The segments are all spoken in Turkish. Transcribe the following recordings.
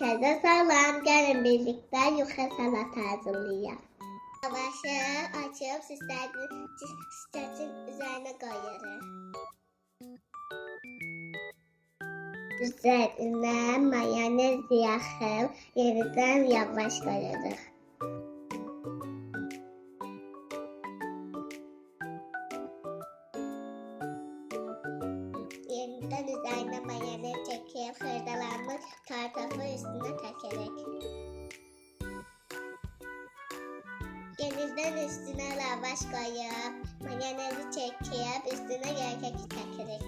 Herkese selam. Gelin birlikte yuka salat hazırlayalım. Lavaşı açıp süslerin, süslerin üzerine koyuyoruz. Üzerine mayonez yakıp yeniden yavaş koyuyoruz. Yeniden üzerine mayonez çekip hırdalanmış kartofu üstüne takerek. Yeniden üstüne lavaş koyup mayonezi çekip üstüne gerçek takerek.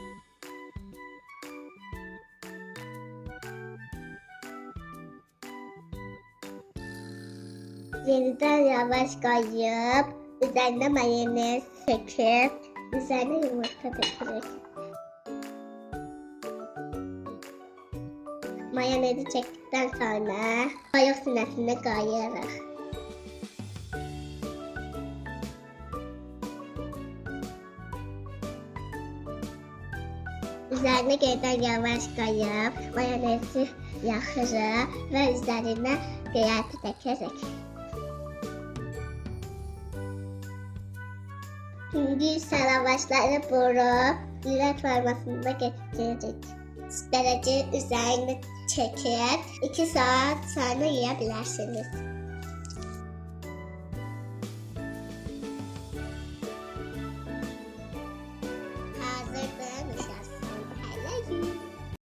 Yeniden yavaş koyup üzerine mayonez çekip üzerine yumurta takerek. Mayonezi çektikten sonra koyuk sinesine koyuyoruz. Üzerine geriden yavaş koyup mayonezi yakırız ve üzerine kıyafet dökeriz. Şimdi lavaşları vurup lület formasında getirdik. Derece üzerine çekip 2 saat sonra yiyebilirsiniz.